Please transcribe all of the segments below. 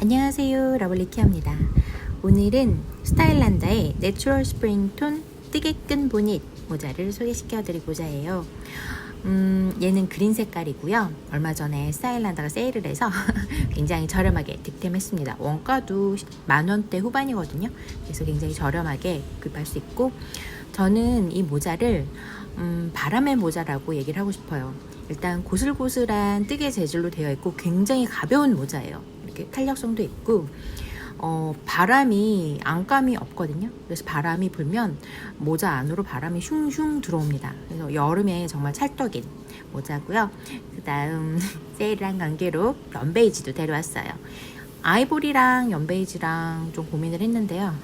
안녕하세요. 러블리키입니다. 오늘은 스타일란다의 내추럴 스프링 톤 뜨개끈 보닛 모자를 소개시켜 드리고자 해요. 음, 얘는 그린 색깔이고요. 얼마 전에 스타일란다가 세일을 해서 굉장히 저렴하게 득템했습니다. 원가도 만원대 후반이거든요. 그래서 굉장히 저렴하게 구입할 수 있고 저는 이 모자를 음, 바람의 모자라고 얘기를 하고 싶어요. 일단 고슬고슬한 뜨개 재질로 되어 있고 굉장히 가벼운 모자예요. 이렇게 탄력성도 있고 어, 바람이 안감이 없거든요. 그래서 바람이 불면 모자 안으로 바람이 슝슝 들어옵니다. 그래서 여름에 정말 찰떡인 모자고요. 그 다음 세일한 관계로 연베이지도 데려왔어요. 아이보리랑 연베이지랑 좀 고민을 했는데요.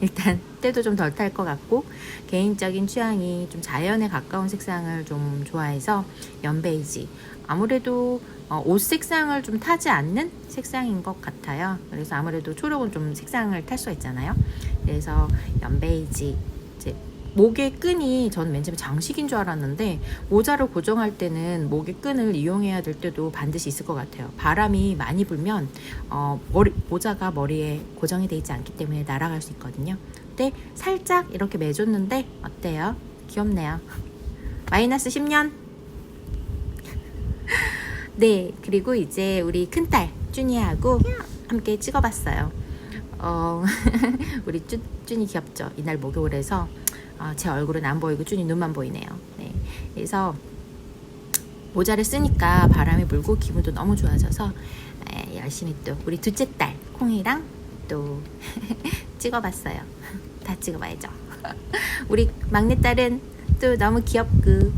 일단 때도 좀 덜 탈 것 같고 개인적인 취향이 좀 자연에 가까운 색상을 좀 좋아해서 연베이지. 아무래도 어, 옷 색상을 좀 타지 않는 색상인 것 같아요. 그래서 아무래도 초록은 좀 색상을 탈 수 있잖아요. 그래서 연베이지 이제 목의 끈이 저는 맨 처음에 장식인 줄 알았는데 모자를 고정할 때는 목의 끈을 이용해야 될 때도 반드시 있을 것 같아요. 바람이 많이 불면 어, 머리, 모자가 머리에 고정이 돼 있지 않기 때문에 날아갈 수 있거든요. 근데 살짝 이렇게 매줬는데 어때요? 귀엽네요. 마이너스 10년. 네, 그리고 이제 우리 큰딸 쭈니하고 함께 찍어봤어요. 어, 우리 쭈, 쭈니 귀엽죠? 이날 목요일에서 아, 제 얼굴은 안 보이고 쭈니 눈만 보이네요. 네. 그래서 모자를 쓰니까 바람이 불고 기분도 너무 좋아져서 에, 열심히 또 우리 둘째 딸 콩이랑 또 찍어봤어요. 다 찍어봐야죠. 우리 막내 딸은 또 너무 귀엽고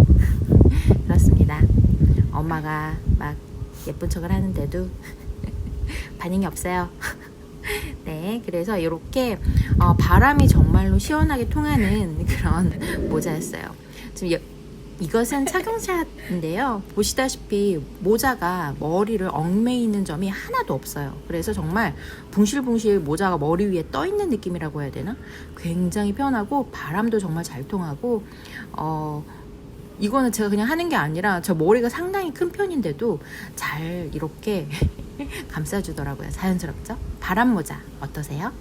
그렇습니다. 엄마가 막 예쁜 척을 하는데도 반응이 없어요. 네, 그래서 이렇게 어, 바람이 정말로 시원하게 통하는 그런 모자였어요. 지금 여- 이것은 착용샷인데요. 보시다시피 모자가 머리를 얽매이는 점이 하나도 없어요. 그래서 정말 붕실붕실 모자가 머리 위에 떠 있는 느낌이라고 해야 되나? 굉장히 편하고 바람도 정말 잘 통하고 어 이거는 제가 그냥 하는 게 아니라 저 머리가 상당히 큰 편인데도 잘 이렇게 감싸주더라고요. 자연스럽죠? 바람 모자 어떠세요?